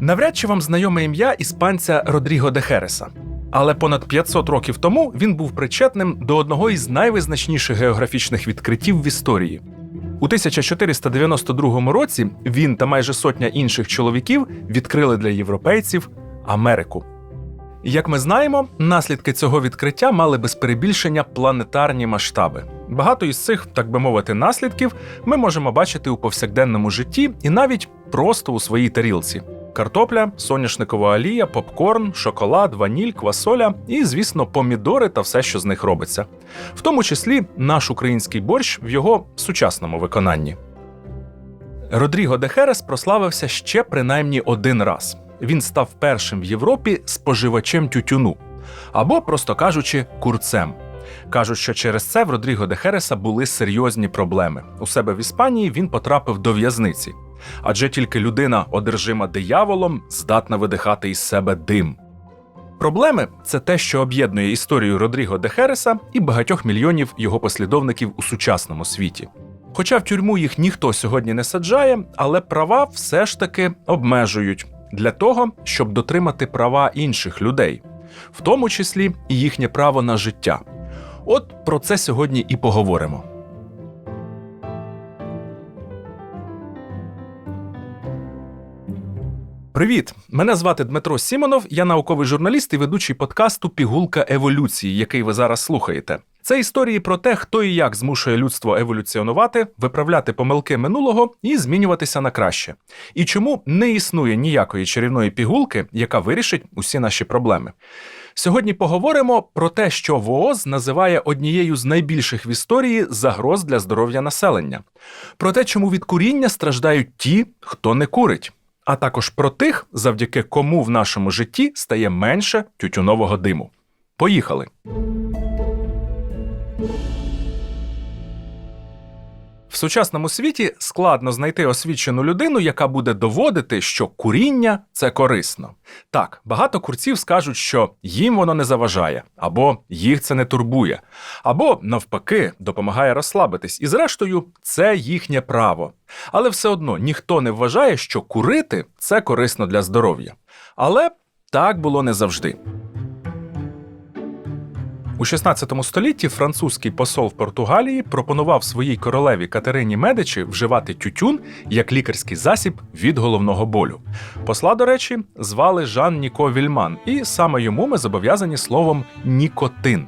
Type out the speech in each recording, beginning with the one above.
Навряд чи вам знайоме ім'я іспанця Родріго де Хереса. Але понад 500 років тому він був причетним до одного із найвизначніших географічних відкриттів в історії. У 1492 році він та майже сотня інших чоловіків відкрили для європейців Америку. Як ми знаємо, наслідки цього відкриття мали без перебільшення планетарні масштаби. Багато із цих, так би мовити, наслідків ми можемо бачити у повсякденному житті і навіть просто у своїй тарілці: картопля, соняшникова олія, попкорн, шоколад, ваніль, квасоля і, звісно, помідори та все, що з них робиться, в тому числі наш український борщ в його сучасному виконанні. Родріго де Херес прославився ще принаймні один раз. Він став першим в Європі споживачем тютюну, або, просто кажучи, курцем. Кажуть, що через це в Родріго де Хереса були серйозні проблеми. У себе в Іспанії він потрапив до в'язниці, адже тільки людина, одержима дияволом, здатна видихати із себе дим. Проблеми це те, що об'єднує історію Родріго де Хереса і багатьох мільйонів його послідовників у сучасному світі. Хоча в тюрму їх ніхто сьогодні не саджає, але права все ж таки обмежують для того, щоб дотримати права інших людей, в тому числі і їхнє право на життя. От про це сьогодні і поговоримо. Привіт! Мене звати Дмитро Сімонов, я науковий журналіст і ведучий подкасту Пігулка еволюції, який ви зараз слухаєте. Це історії про те, хто і як змушує людство еволюціонувати, виправляти помилки минулого і змінюватися на краще. І чому не існує ніякої чарівної пігулки, яка вирішить усі наші проблеми. Сьогодні поговоримо про те, що ВООЗ називає однією з найбільших в історії загроз для здоров'я населення, про те, чому від куріння страждають ті, хто не курить, а також про тих, завдяки кому в нашому житті стає менше тютюнового диму. Поїхали! В сучасному світі складно знайти освічену людину, яка буде доводити, що куріння це корисно. Так, багато курців скажуть, що їм воно не заважає, або їх це не турбує, або, навпаки, допомагає розслабитись, і зрештою, це їхнє право. Але все одно ніхто не вважає, що курити це корисно для здоров'я. Але так було не завжди. У 16 столітті французький посол в Португалії пропонував своїй королеві Катерині Медичі вживати тютюн як лікарський засіб від головного болю. Посла, до речі, звали Жан Ніко Вільман, і саме йому ми зобов'язані словом нікотин.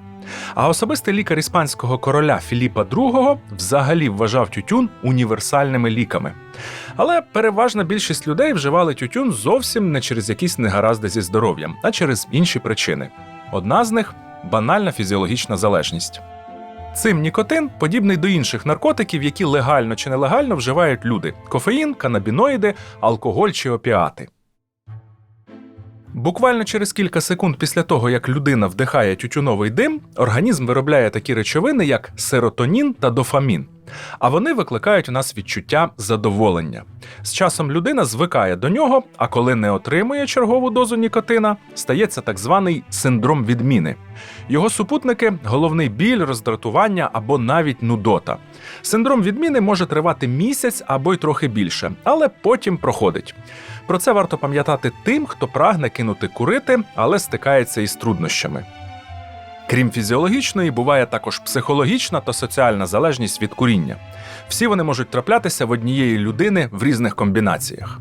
А особистий лікар іспанського короля Філіпа II взагалі вважав тютюн універсальними ліками. Але переважна більшість людей вживали тютюн зовсім не через якісь негаразди зі здоров'ям, а через інші причини. Одна з них банальна фізіологічна залежність. Цим нікотин подібний до інших наркотиків, які легально чи нелегально вживають люди: кофеїн, канабіноїди, алкоголь чи опіати. Буквально через кілька секунд після того, як людина вдихає тютюновий дим, організм виробляє такі речовини, як серотонін та дофамін. А вони викликають у нас відчуття задоволення. З часом людина звикає до нього, а коли не отримує чергову дозу нікотина, стається так званий синдром відміни. Його супутники головний біль, роздратування або навіть нудота. Синдром відміни може тривати місяць або й трохи більше, але потім проходить. Про це варто пам'ятати тим, хто прагне кинути курити, але стикається із труднощами. Крім фізіологічної, буває також психологічна та соціальна залежність від куріння. Всі вони можуть траплятися в однієї людини в різних комбінаціях.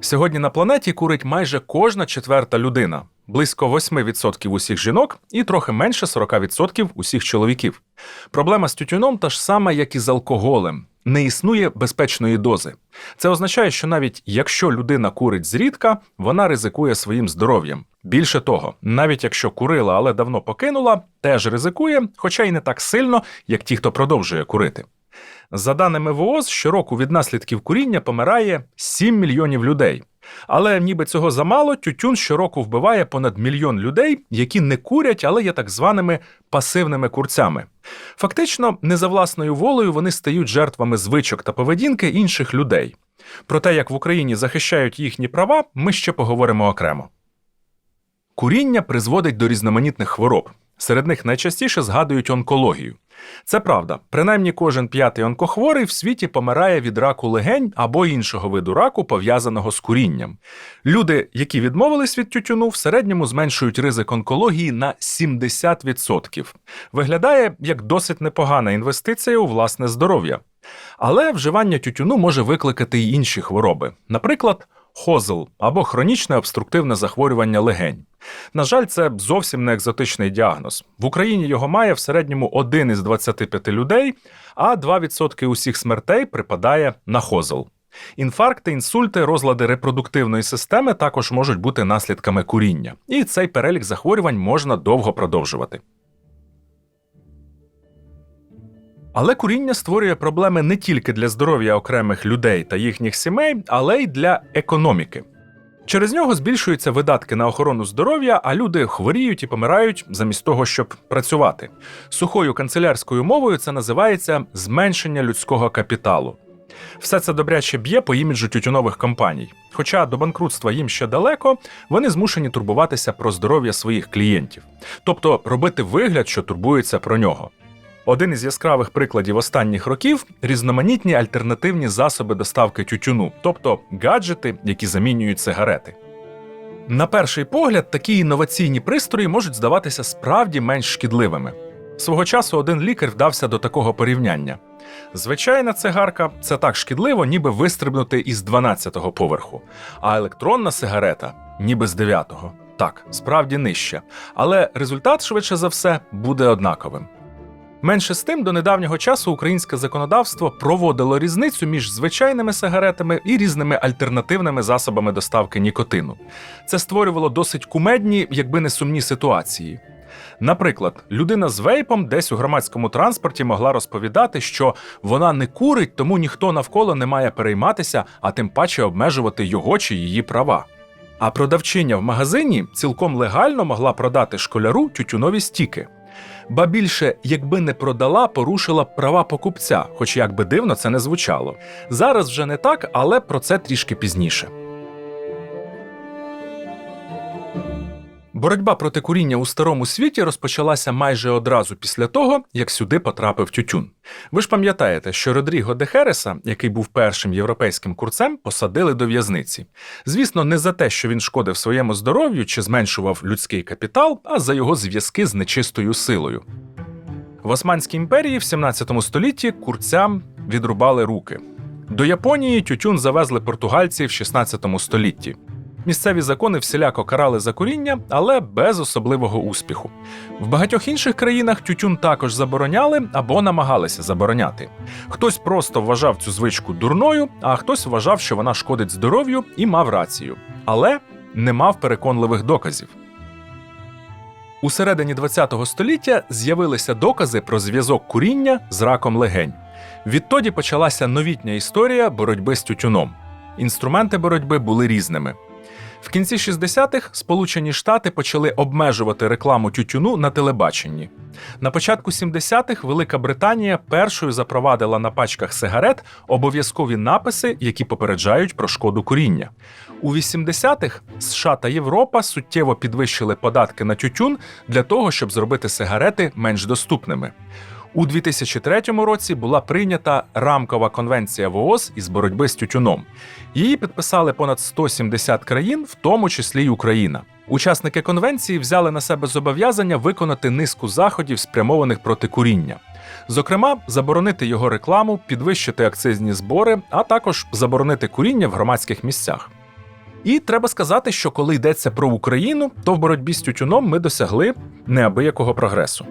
Сьогодні на планеті курить майже кожна четверта людина, близько 8% усіх жінок і трохи менше 40% усіх чоловіків. Проблема з тютюном та ж сама, як і з алкоголем. Не існує безпечної дози. Це означає, що навіть якщо людина курить зрідка, вона ризикує своїм здоров'ям. Більше того, навіть якщо курила, але давно покинула, теж ризикує, хоча й не так сильно, як ті, хто продовжує курити. За даними ВООЗ, щороку від наслідків куріння помирає 7 мільйонів людей. Але ніби цього замало, тютюн щороку вбиває понад мільйон людей, які не курять, але є так званими пасивними курцями. Фактично, не за власною волею вони стають жертвами звичок та поведінки інших людей. Про те, як в Україні захищають їхні права, ми ще поговоримо окремо. Куріння призводить до різноманітних хвороб. Серед них найчастіше згадують онкологію. Це правда, принаймні кожен п'ятий онкохворий в світі помирає від раку легень або іншого виду раку, пов'язаного з курінням. Люди, які відмовились від тютюну, в середньому зменшують ризик онкології на 70%. Виглядає як досить непогана інвестиція у власне здоров'я. Але вживання тютюну може викликати й інші хвороби, наприклад, хозл або хронічне обструктивне захворювання легень. На жаль, це зовсім не екзотичний діагноз. В Україні його має в середньому 1 із 25 людей, а 2% усіх смертей припадає на хозл. Інфаркти, інсульти, розлади репродуктивної системи також можуть бути наслідками куріння, і цей перелік захворювань можна довго продовжувати. Але куріння створює проблеми не тільки для здоров'я окремих людей та їхніх сімей, але й для економіки. Через нього збільшуються видатки на охорону здоров'я, а люди хворіють і помирають замість того, щоб працювати. Сухою канцелярською мовою це називається зменшення людського капіталу. Все це добряче б'є по іміджу тютюнових компаній. Хоча до банкрутства їм ще далеко, вони змушені турбуватися про здоров'я своїх клієнтів, тобто робити вигляд, що турбуються про нього. Один із яскравих прикладів останніх років різноманітні альтернативні засоби доставки тютюну, тобто гаджети, які замінюють сигарети. На перший погляд, такі інноваційні пристрої можуть здаватися справді менш шкідливими. Свого часу один лікар вдався до такого порівняння. Звичайна цигарка це так шкідливо, ніби вистрибнути із 12-го поверху, а електронна сигарета ніби з 9-го. Так, справді нижче. Але результат, швидше за все, буде однаковим. Менше з тим, до недавнього часу українське законодавство проводило різницю між звичайними сигаретами і різними альтернативними засобами доставки нікотину. Це створювало досить кумедні, якби не сумні ситуації. Наприклад, людина з вейпом десь у громадському транспорті могла розповідати, що вона не курить, тому ніхто навколо не має перейматися, а тим паче обмежувати його чи її права. А продавчиня в магазині цілком легально могла продати школяру тютюнові стіки. Ба більше, якби не продала, порушила права покупця, хоч як би дивно це не звучало. Зараз вже не так, але про це трішки пізніше. Боротьба проти куріння у старому світі розпочалася майже одразу після того, як сюди потрапив тютюн. Ви ж пам'ятаєте, що Родріго де Хереса, який був першим європейським курцем, посадили до в'язниці. Звісно, не за те, що він шкодив своєму здоров'ю чи зменшував людський капітал, а за його зв'язки з нечистою силою. В Османській імперії в 17 столітті курцям відрубали руки. До Японії тютюн завезли португальці в 16 столітті. Місцеві закони всіляко карали за куріння, але без особливого успіху. В багатьох інших країнах тютюн також забороняли або намагалися забороняти. Хтось просто вважав цю звичку дурною, а хтось вважав, що вона шкодить здоров'ю і мав рацію, але не мав переконливих доказів. У середині ХХ століття з'явилися докази про зв'язок куріння з раком легень. Відтоді почалася новітня історія боротьби з тютюном. Інструменти боротьби були різними. В кінці 60-х Сполучені Штати почали обмежувати рекламу тютюну на телебаченні. На початку 70-х Велика Британія першою запровадила на пачках сигарет обов'язкові написи, які попереджають про шкоду куріння. У 80-х США та Європа суттєво підвищили податки на тютюн для того, щоб зробити сигарети менш доступними. У 2003 році була прийнята рамкова конвенція ВООЗ із боротьби з тютюном. Її підписали понад 170 країн, в тому числі й Україна. Учасники конвенції взяли на себе зобов'язання виконати низку заходів, спрямованих проти куріння. Зокрема, заборонити його рекламу, підвищити акцизні збори, а також заборонити куріння в громадських місцях. І треба сказати, що коли йдеться про Україну, то в боротьбі з тютюном ми досягли неабиякого прогресу.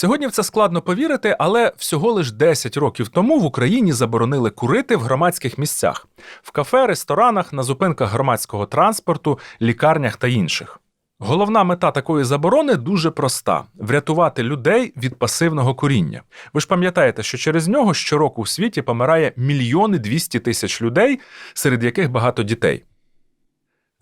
Сьогодні в це складно повірити, але всього лиш 10 років тому в Україні заборонили курити в громадських місцях в кафе, ресторанах, на зупинках громадського транспорту, лікарнях та інших. Головна мета такої заборони дуже проста: врятувати людей від пасивного куріння. Ви ж пам'ятаєте, що через нього щороку в світі помирає мільйони 200 тисяч людей, серед яких багато дітей.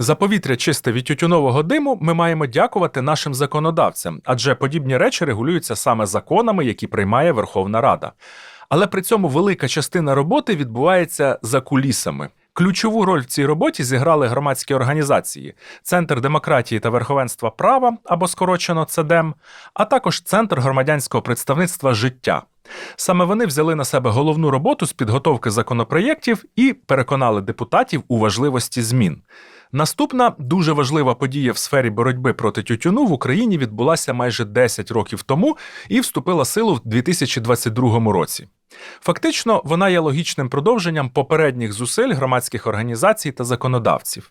За повітря чисте від тютюнового диму ми маємо дякувати нашим законодавцям, адже подібні речі регулюються саме законами, які приймає Верховна Рада. Але при цьому велика частина роботи відбувається за кулісами. Ключову роль в цій роботі зіграли громадські організації: Центр демократії та верховенства права або скорочено ЦЕДЕМ, а також Центр громадянського представництва життя. Саме вони взяли на себе головну роботу з підготовки законопроєктів і переконали депутатів у важливості змін. Наступна дуже важлива подія в сфері боротьби проти тютюну в Україні відбулася майже 10 років тому і вступила силу в 2022 році. Фактично, вона є логічним продовженням попередніх зусиль громадських організацій та законодавців.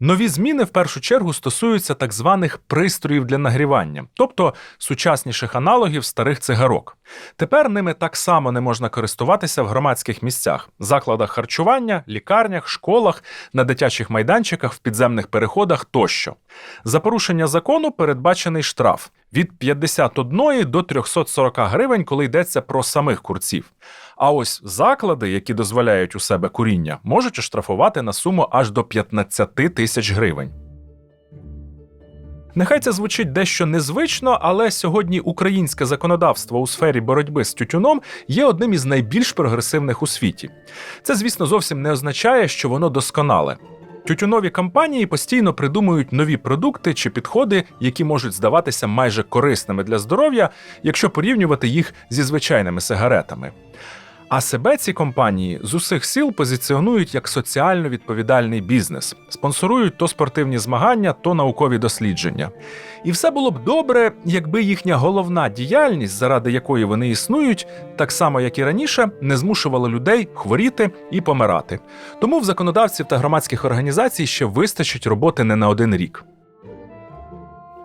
Нові зміни в першу чергу стосуються так званих пристроїв для нагрівання, тобто сучасніших аналогів старих цигарок. Тепер ними так само не можна користуватися в громадських місцях, закладах харчування, лікарнях, школах, на дитячих майданчиках, в підземних переходах тощо. За порушення закону передбачений штраф від 51 до 340 гривень, коли йдеться про самих курців. А ось заклади, які дозволяють у себе куріння, можуть оштрафувати на суму аж до 15 тисяч гривень. Нехай це звучить дещо незвично, але сьогодні українське законодавство у сфері боротьби з тютюном є одним із найбільш прогресивних у світі. Це, звісно, зовсім не означає, що воно досконале. Тютюнові компанії постійно придумують нові продукти чи підходи, які можуть здаватися майже корисними для здоров'я, якщо порівнювати їх зі звичайними сигаретами. А себе ці компанії з усіх сіл позиціонують як соціально відповідальний бізнес, спонсорують то спортивні змагання, то наукові дослідження. І все було б добре, якби їхня головна діяльність, заради якої вони існують, так само як і раніше, не змушувала людей хворіти і помирати. Тому в законодавців та громадських організацій ще вистачить роботи не на один рік.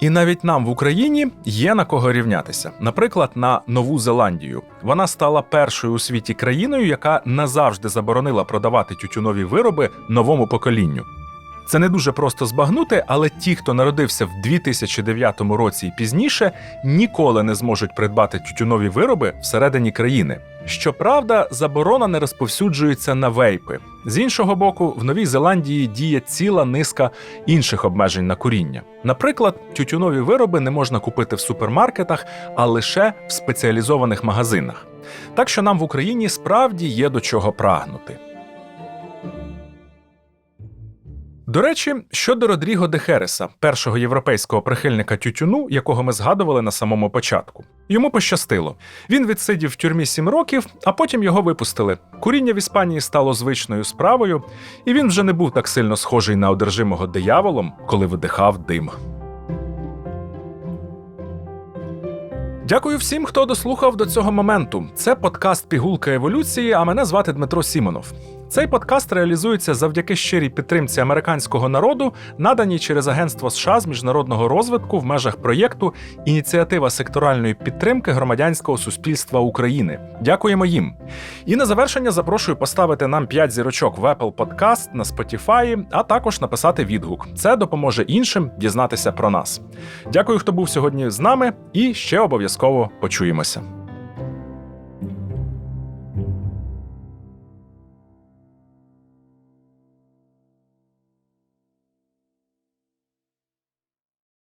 І навіть нам в Україні є на кого рівнятися. Наприклад, на Нову Зеландію. Вона стала першою у світі країною, яка назавжди заборонила продавати тютюнові вироби новому поколінню. Це не дуже просто збагнути, але ті, хто народився в 2009 році і пізніше, ніколи не зможуть придбати тютюнові вироби всередині країни. Щоправда, заборона не розповсюджується на вейпи. З іншого боку, в Новій Зеландії діє ціла низка інших обмежень на куріння. Наприклад, тютюнові вироби не можна купити в супермаркетах, а лише в спеціалізованих магазинах. Так що нам в Україні справді є до чого прагнути. До речі, щодо Родріго де Хереса, першого європейського прихильника тютюну, якого ми згадували на самому початку. Йому пощастило. Він відсидів в тюрмі сім років, а потім його випустили. Куріння в Іспанії стало звичною справою, і він вже не був так сильно схожий на одержимого дияволом, коли видихав дим. Дякую всім, хто дослухав до цього моменту. Це подкаст Пігулка еволюції, а мене звати Дмитро Сімонов. Цей подкаст реалізується завдяки щирій підтримці американського народу, наданій через Агентство США з міжнародного розвитку в межах проєкту Ініціатива секторальної підтримки громадянського суспільства України. Дякуємо їм. І на завершення запрошую поставити нам 5 зірочок в Apple Podcast, на Spotify, а також написати відгук. Це допоможе іншим дізнатися про нас. Дякую, хто був сьогодні з нами, і ще обов'язково почуємося.